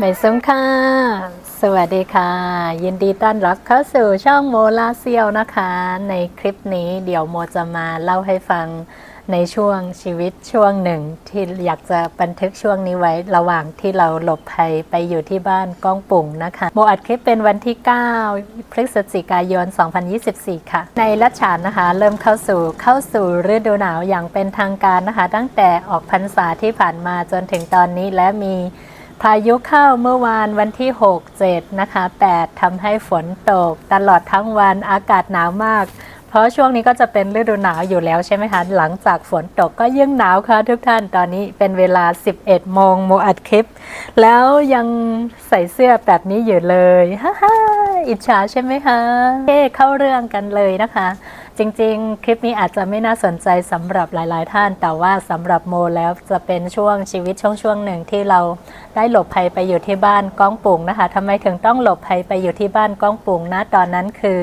ไม่สงค่ะ สวัสดีค่ะ ยินดีต้อนรับเข้าสู่ช่องโมลาเซียวนะคะ ในคลิปนี้เดี๋ยวโมจะมาเล่าให้ฟังในช่วงชีวิตช่วงหนึ่ง ที่อยากจะบันทึกช่วงนี้ไว้ระหว่างที่เราหลบภัยไปอยู่ที่บ้านก้องปุ่งนะคะ โมอัดคลิปเป็นวันที่ 9 พฤศจิกายน 2024 ค่ะ ในรัชฉานนะคะ เริ่มเข้าสู่เข้าสู่ฤดูหนาวอย่างเป็นทางการนะคะ ตั้งแต่ออกพรรษาที่ผ่านมาจนถึงตอนนี้และมี พายุเข้าเมื่อวานวันที่ 6 7 นะคะ 8ทำให้ฝนตก ตลอดทั้งวันอากาศหนาวมาก เพราะช่วงนี้ก็จะเป็นฤดูหนาวอยู่แล้วใช่ไหมคะ หลังจากฝนตกก็ยิ่งหนาวค่ะทุกท่านตอนนี้เป็นเวลา 11โมงโมอัดคลิป แล้วยังใส่เสื้อแบบนี้อยู่เลยฮ่าฮ่า อิจฉาใช่ไหมคะเฮ้เข้าเรื่องกันเลยนะคะ จริงๆ คลิปนี้อาจจะไม่น่าสนใจสำหรับหลาย ๆ ท่าน แต่ว่าสำหรับโมแล้วจะเป็นช่วงชีวิตช่วงช่วงหนึ่งที่เราได้หลบภัยไปอยู่ที่บ้านก้องปุ่งนะคะทำไมถึงต้องหลบภัยไปอยู่ที่บ้านก้องปุ่งนะตอนนั้นคือ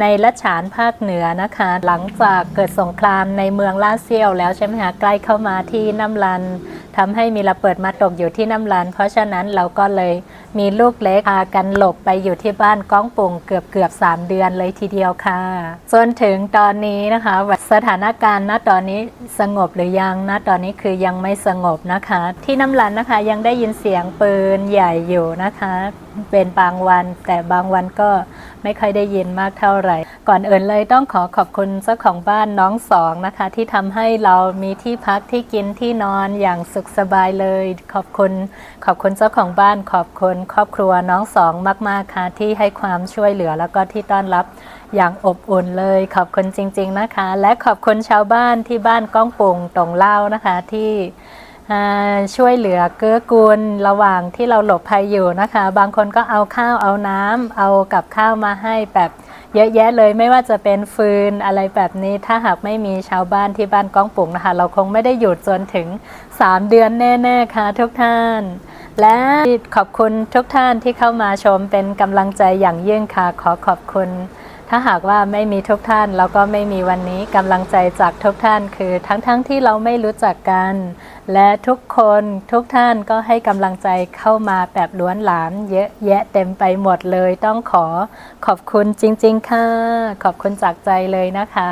ในละฉานภาคเหนือนะคะ หลังจากเกิดสงครามในเมืองลาเซียวแล้วใช่ไหมคะใกล้เข้ามาที่น้ำลันทำให้มีระเบิดมาตกอยู่ที่น้ำลัน เพราะฉะนั้นเราก็เลย มีลูกเล็กพากันหลบไปอยู่ที่บ้านก้องปุ่งเกือบเกือบสามเดือนเลยทีเดียวค่ะจนถึงตอนนี้นะคะสถานการณ์ณตอนนี้สงบหรือยังณตอนนี้คือยังไม่สงบนะคะ ที่น้ำลันนะคะยังได้ยินเสียงปืนใหญ่อยู่นะคะ เป็นบางวัน แต่บางวันก็ไม่ค่อยได้ยินมากเท่าไหร่ ก่อนอื่นเลยต้องขอขอบคุณเจ้าของบ้านน้องสองนะคะ ที่ทำให้เรามีที่พักที่กินที่นอนอย่างสุขสบายเลย ขอบคุณ ขอบคุณเจ้าของบ้าน ขอบคุณครอบครัวน้องสองมาก ๆค่ะที่ให้ความช่วยเหลือแล้วก็ที่ต้อนรับอย่างอบอุ่นเลย ขอบคุณจริง ๆนะคะ และขอบคุณชาวบ้านที่บ้านก้องปุงตรงเล่านะคะที่ ช่วยเหลือเกื้อกูลระหว่างที่เราหลบภัยอยู่นะคะ บางคนก็เอาข้าวเอาน้ำเอากับข้าวมาให้แบบเยอะแยะเลยไม่ว่าจะเป็นฟืนอะไรแบบนี้ถ้าหากไม่มีชาวบ้านที่บ้านก้องปุ่งนะคะ เราคงไม่ได้หยุดจนถึง 3 เดือนแน่ ๆ ค่ะทุกท่าน และขอบคุณทุกท่านที่เข้ามาชมเป็นกำลังใจอย่างยิ่งค่ะขอขอบคุณ ถ้าหากว่าไม่มีทุกท่านเราก็ไม่มีวันนี้กำลังใจจากทุกท่านคือทั้งๆทที่เราไม่รู้จักกัน และทุกคนทุกท่านก็ให้กำลังใจเข้ามาแบบล้วนหลาม เยอะแยะเต็มไปหมดเลย ต้องขอขอบคุณจริง ๆ ค่ะ ขอบคุณจากใจเลยนะคะ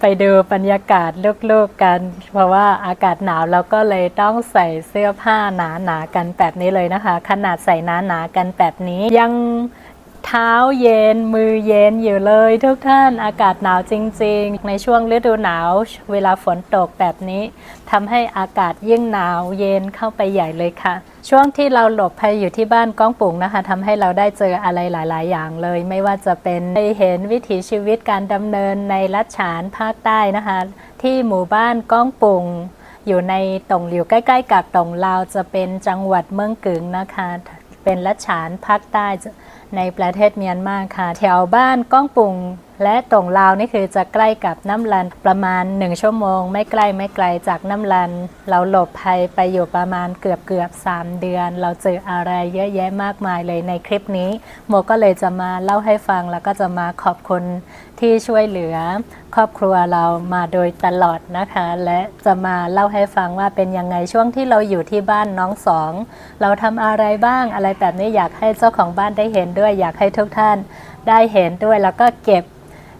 ไปดูบรรยากาศลูกๆกัน เพราะว่าอากาศหนาวเราก็เลยต้องใส่เสื้อผ้าหนาๆกันแบบนี้เลยนะคะ ขนาดใส่หนาๆกันแบบนี้ยัง เท้าเย็น มือเย็นอยู่เลยทุกท่านอากาศหนาวจริง ๆ ในช่วงฤดูหนาว เวลาฝนตกแบบนี้ทำให้อากาศยิ่งหนาวเย็นเข้าไปใหญ่เลยค่ะ ช่วงที่เราหลบภัยอยู่ที่บ้านก้องปุ่งนะคะทำให้เราได้เจออะไรหลาย ๆ อย่างเลย ไม่ว่าจะเป็นได้เห็นวิถีชีวิตการดำเนินในรัชฉานภาคใต้นะคะ ที่หมู่บ้านก้องปุ่งอยู่ในตงอยู่ใกล้ ๆ กับตงลาวจะเป็นจังหวัดเมืองกึงนะคะ เป็นลัชฉานภาคใต้ในประเทศเมียนมาค่ะ แถวบ้านก้องปุง และตรงลาวนี่คือจะใกล้กับน้ำลันประมาณ 1 ชั่วโมง ไม่ใกล้ไม่ไกลจากน้ำลัน เราหลบภัยไปอยู่ประมาณเกือบเกือบ3เดือน เราเจออะไรเยอะแยะมากมายเลยในคลิปนี้ โมก็เลยจะมาเล่าให้ฟังแล้วก็จะมาขอบคุณที่ช่วยเหลือ ครอบครัวเรามาโดยตลอดนะคะ และจะมาเล่าให้ฟังว่าเป็นยังไงช่วงที่เราอยู่ที่บ้านน้องสอง เราทำอะไรบ้างอะไรแบบนี้อยากให้เจ้าของบ้านได้เห็นด้วย อยากให้ทุกท่านได้เห็นด้วยแล้วก็เก็บ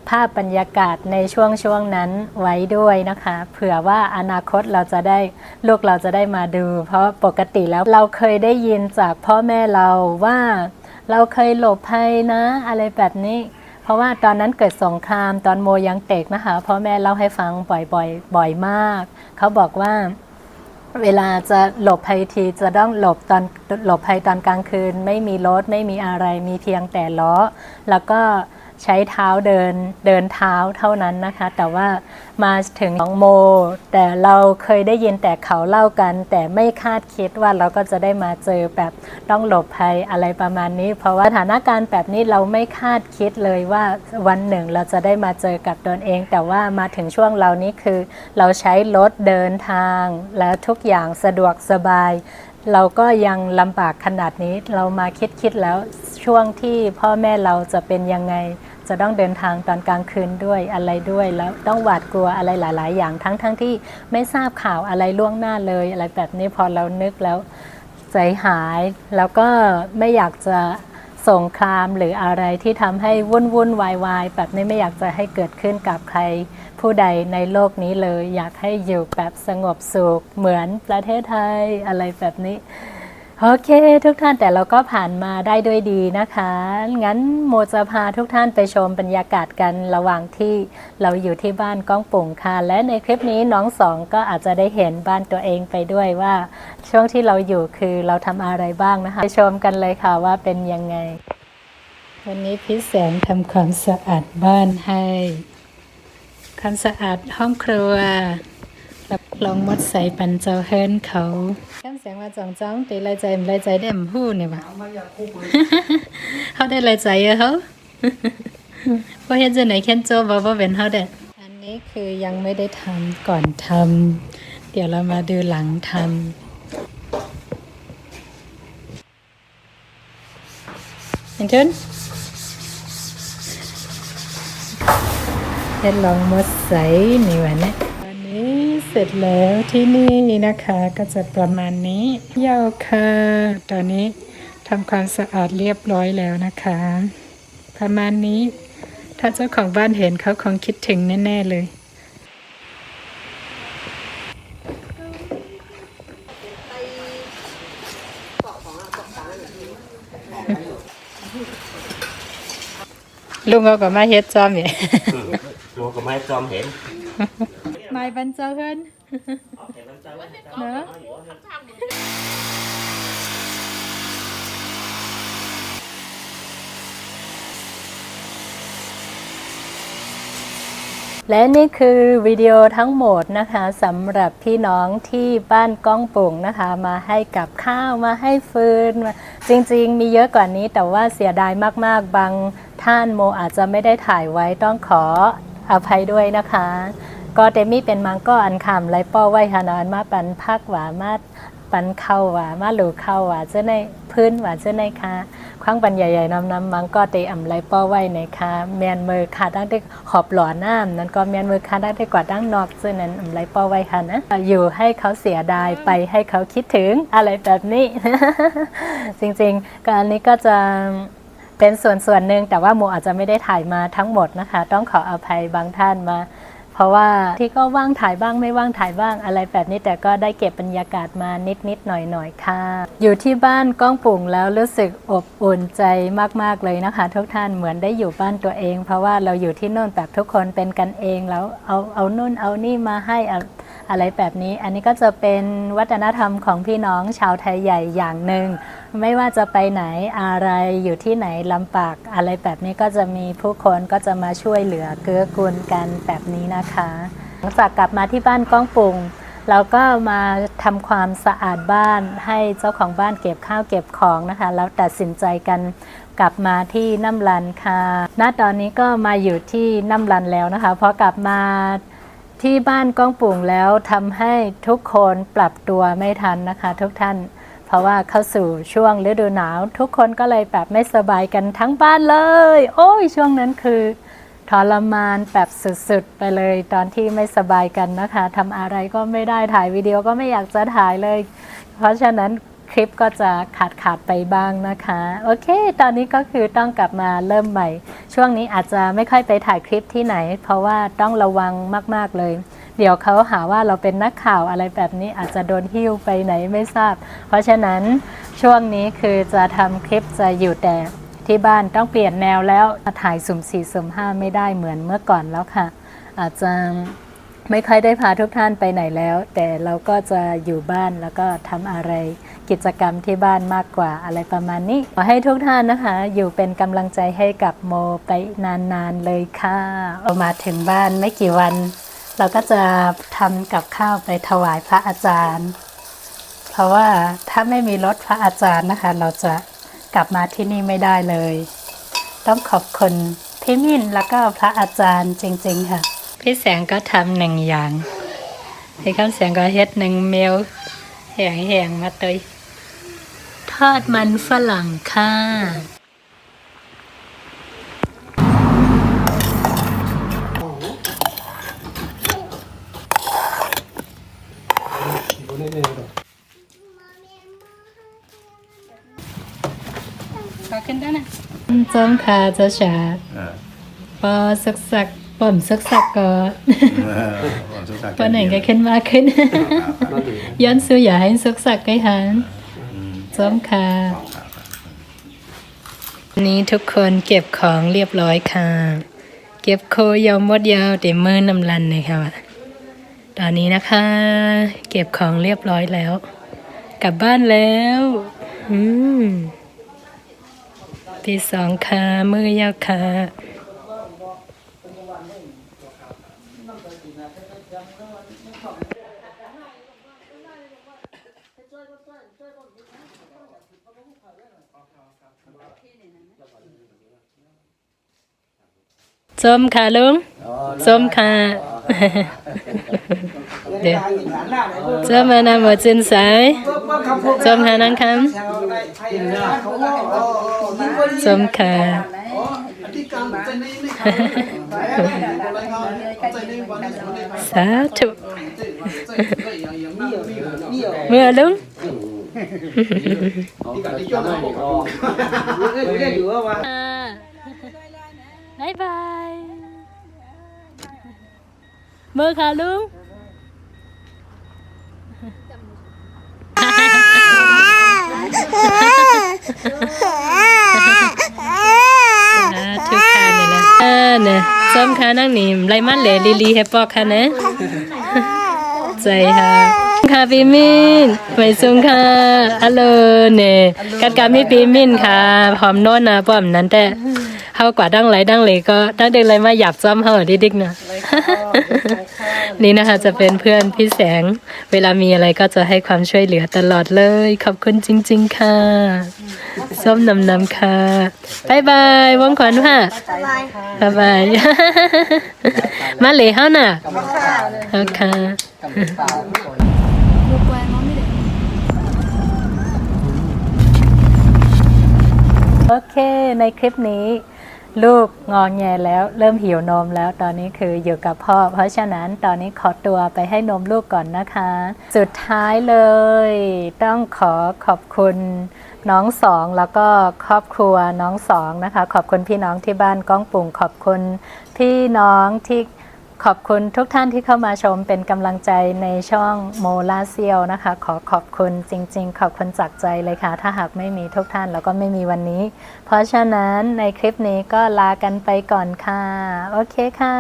ภาพบรรยากาศในช่วงช่วงนั้นไว้ด้วยนะคะ เผื่อว่าอนาคตเราจะได้ลูกเราจะได้มาดู เพราะปกติแล้วเราเคยได้ยินจากพ่อแม่เราว่า เราเคยหลบภัยนะ อะไรแบบนี้ เพราะว่าตอนนั้นเกิดสงครามตอนโมยังเด็กนะคะพ่อแม่เล่าให้ฟังบ่อยๆบ่อยมาก เขาบอกว่าเวลาจะหลบภัยทีจะต้องหลบตอนหลบภัยตอนกลางคืน ไม่มีรถไม่มีอะไรมีเพียงแต่ล้อ แล้วก็ ใช้เท้าเดินเดินเท้าเท่านั้นนะคะ แต่ว่ามาถึงน้องโม แต่เราเคยได้ยินแต่เขาเล่ากัน แต่ไม่คาดคิดว่าเราก็จะได้มาเจอแบบต้องหลบภัยอะไรประมาณนี้ เพราะว่าสถานการณ์แบบนี้เราไม่คาดคิดเลยว่าวันหนึ่งเราจะได้มาเจอกับตนเอง แต่ว่ามาถึงช่วงเรานี้คือ เราใช้รถเดินทาง และทุกอย่างสะดวกสบายเราก็ยังลำบากขนาดนี้เรามาคิดคิดแล้วช่วงที่พ่อแม่เราจะเป็นยังไง จะต้องเดินทางตอนกลางคืนด้วยอะไรด้วย แล้วต้องหวาดกลัวอะไรหลาย ๆ อย่างทั้งๆทที่ไม่ทราบข่าวอะไรล่วงหน้าเลยอะไรแบบนี้พอเรานึกแล้วใจหาย แล้วก็ไม่อยากจะสงครามหรืออะไรที่ทำให้วุ่นวุ่นวายวายแบบนี้ไม่อยากจะให้เกิดขึ้นกับใครผู้ใดในโลกนี้เลย อยากให้อยู่แบบสงบสุขเหมือนประเทศไทยอะไรแบบนี้ โอเค ทุกท่านแต่เราก็ผ่านมาได้ด้วยดีนะคะ งั้นโมจะพาทุกท่านไปชมบรรยากาศกันระหว่างที่เราอยู่ที่บ้านก้องปุ่งค่ะ และในคลิปนี้น้องสองก็อาจจะได้เห็นบ้านตัวเองไปด้วยว่า ช่วงที่เราอยู่คือเราทำอะไรบ้างนะคะ ไปชมกันเลยค่ะว่าเป็นยังไง วันนี้พี่แสงทำความสะอาดบ้านให้ความสะอาดห้องครัว รับรองมดใส่ปันเจ้าเฮิรนเขาข้ามเสียงว่าจ่องจ้องตีลายใจมลายใจได้มหู้เนี่ยว่ะเขาได้ลายใจอะเขาเพราะเห็นจะไหนแค่นโจบอกว่าเป็นเขาเด็ดอันนี้คือยังไม่ได้ทำก่อนทำเดี๋ยวเรามาดูหลังทำเห็นทุนเห็นลองมดใสนี่วะเนี่ยตอนนี้ ร็จแล้วที่นี่นะคะก็จะประมาณนี้ยาวค่ะตอนนี้ทำความสะอาดเรียบร้อยแล้วนะคะ ประมาณนี้ ถ้าเจ้าของบ้านเห็นเขาคงคิดถึงแน่ ๆ เลยลุงเอากับมาเฮ็ดจอมเนี่ยรู้ก็ไม่จอมเห็น ไม่บรรเจาเฮินเนอะและนี่คือวิดีโอทั้งหมดนะคะสำหรับพี่น้องที่บ้านก้องปุ่งนะคะ มาให้กับข้าวมาให้ฟืนมาจริงๆ มีเยอะกว่านี้แต่ว่าเสียดายมากๆ บางท่านโมอาจจะไม่ได้ถ่ายไว้ต้องขออภัยด้วยนะคะ ก็เดมี่เป็นมังก็อันคำไรป้อไว้ฮานอนมาปันพักหวามาปันเข้าหวามาหลูเข้าหวาเจ้าในพื้นหวาเจ้าในคะคว้างปันใหญ่ๆน้ำนำมังก็เตอ่ำไรป้อไว้ในคะแมนมือขาดั้งได้ขอบหล่อน้ำนั้นก็แมนมือขาดั้งได้กว่าดั้งนอกซึ่งนั้นอ่ำไรป้อไว้ค่ะนะอยู่ให้เขาเสียดายไปให้เขาคิดถึงอะไรแบบนี้ จริงๆก็อันนี้ก็จะเป็นส่วนส่วนหนึ่งแต่ว่าโมอาจจะไม่ได้ถ่ายมาทั้งหมดนะคะ ต้องขออภัยบางท่านมา เพราะว่าที่ก็ว่างถ่ายบ้างไม่ว่างถ่ายบ้างอะไรแบบนี้แต่ก็ได้เก็บบรรยากาศมานิดนิดหน่อยหน่อยค่ะ อยู่ที่บ้านก้องปุ่งแล้วรู้สึกอบอุ่นใจมาก ๆ เลยนะคะ ทุกท่านเหมือนได้อยู่บ้านตัวเอง เพราะว่าเราอยู่ที่โน่นแบบทุกคนเป็นกันเองแล้วเอาเอานู่นเอานี่มาให้ อะไรแบบนี้ อันนี้ก็จะเป็นวัฒนธรรมของพี่น้องชาวไทยใหญ่อย่างหนึ่ง ไม่ว่าจะไปไหนอะไรอยู่ที่ไหนลำบากอะไรแบบนี้ก็จะมีผู้คนก็จะมาช่วยเหลือเกื้อกูลกันแบบนี้นะคะหลังจากกลับมาที่บ้านก้องปุงเราก็มาทำความสะอาดบ้านให้เจ้าของบ้านเก็บข้าวเก็บของนะคะ แล้วตัดสินใจกันกลับมาที่น้ำรันค่ะ ณ ตอนนี้ก็มาอยู่ที่น้ำรันแล้วนะคะพอกลับมา ที่บ้านก้องปุ่งแล้วทำให้ทุกคนปรับตัวไม่ทันนะคะ ทุกท่าน เพราะว่าเข้าสู่ช่วงฤดูหนาว ทุกคนก็เลยแบบไม่สบายกันทั้งบ้านเลย โอ้ยช่วงนั้นคือทรมานแบบสุดๆ ไปเลยตอนที่ไม่สบายกันนะคะทำอะไรก็ไม่ได้ถ่ายวิดีโอก็ไม่อยากจะถ่ายเลย เพราะฉะนั้น คลิปก็จะขาดขาดไปบ้างนะคะ โอเค ตอนนี้ก็คือต้องกลับมาเริ่มใหม่ ช่วงนี้อาจจะไม่ค่อยไปถ่ายคลิปที่ไหน เพราะว่าต้องระวังมากๆเลย เดี๋ยวเขาหาว่าเราเป็นนักข่าวอะไรแบบนี้อาจจะโดนหิ้วไปไหนไม่ทราบ เพราะฉะนั้นช่วงนี้คือจะทำคลิปจะอยู่แต่ที่บ้านต้องเปลี่ยนแนวแล้วถ่ายสุ่มสี่สุ่มห้าไม่ได้เหมือนเมื่อก่อนแล้วค่ะ อาจจะ ไม่ค่อยได้พาทุกท่านไปไหนแล้ว แต่เราก็จะอยู่บ้านแล้วก็ทำอะไรกิจกรรมที่บ้านมากกว่าอะไรประมาณนี้ ขอให้ทุกท่านนะคะ อยู่เป็นกำลังใจให้กับโมไปนานๆเลยค่ะเอามาถึงบ้านไม่กี่วัน เราก็จะทำกับข้าวไปถวายพระอาจารย์ เพราะว่าถ้าไม่มีรถพระอาจารย์นะคะ เราจะกลับมาที่นี่ไม่ได้เลย ต้องขอบคุณพี่มินแล้วก็พระอาจารย์จริง ๆ ค่ะ พี่แสงก็ทำหนึ่งอย่างพี่คำแสงก็เฮ็ดหนึ่งเมลแหงๆมาเตยทอดมันฝรั่งค่ะขึ้นได้นะจอมขาจะฉาปอสักสัก ป่อมสักสักก็เออผมสงสารปอไหนก็ขึ้นมากขึ้น ย้อนซื้ออย่าให้สักสักไกหันอืมส้มขาวันนี้ทุกคนเก็บของเรียบร้อยค่ะ เก็บโคยาวมดยาวเต็มมือนำลันเลยค่ะ ตอนนี้นะคะ เก็บของเรียบร้อยแล้ว กลับบ้านแล้วอืมที่สองค่ะมือยาวค่ะ ส้มค่ะลุงส้มค่ะเดี๋ยวส้มมานาหมดจินสายส้มหานังคำส้มค่ะสาธุเมื่อลุง บายบายเมื่อค่ะลุง ทุกคาเนี่ยนะอ่าเนี่ยซ้อมคานั่งนี่ไรมันเหลลีลีให้ปอกค่ะนะใจค่ะ ค่ะปีมินไม่ซุงค่ะฮัลโหลเนี่ยกัดกามีปีมินค่ะพร้อมโน่นนะป้อมนั้นแต่เฮากว่าดังไหลดังเลยก็ดังเด็กเลยมาหยับซ้อมเฮาดิกๆนะนี่นะคะจะเป็นเพื่อนพี่แสง เวลามีอะไรก็จะให้ความช่วยเหลือตลอดเลย ขอบคุณจริง ๆ ค่ะ ส้มนำนำค่ะบายบายวงขวัญค่ะบายบายมาเลยเฮาน่ะเอาค่ะ โอเคในคลิปนี้ลูกงองแงแล้วเริ่มหิวนมแล้วตอนนี้คืออยู่กับพ่อ เพราะฉะนั้นตอนนี้ขอตัวไปให้นมลูกก่อนนะคะ สุดท้ายเลย ต้องขอขอบคุณน้องสองแล้วก็ครอบครัวน้องสองนะคะ ขอบคุณพี่น้องที่บ้านก้องปุ่งขอบคุณพี่น้องที่ ขอบคุณทุกท่านที่เข้ามาชมเป็นกำลังใจในช่องโมลาเซียวนะคะ ขอขอบคุณจริง ๆ ขอบคุณจากใจเลยค่ะ ถ้าหากไม่มีทุกท่านแล้วก็ไม่มีวันนี้ เพราะฉะนั้นในคลิปนี้ก็ลากันไปก่อนค่ะ โอเคค่ะ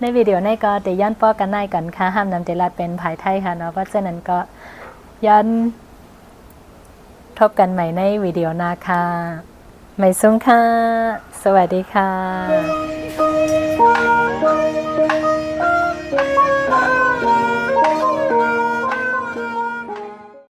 ในวิดีโอในก็เดี๋ยวย้อนป้อกันในก่อนค่ะ ห้ามนำเตลัดเป็นภายไทยค่ะเนาะเพราะฉะนั้นก็ย้อนทบกันใหม่ในวิดีโอหน้าค่ะไม่ซุ้งค่ะ สวัสดีค่ะ Thank you.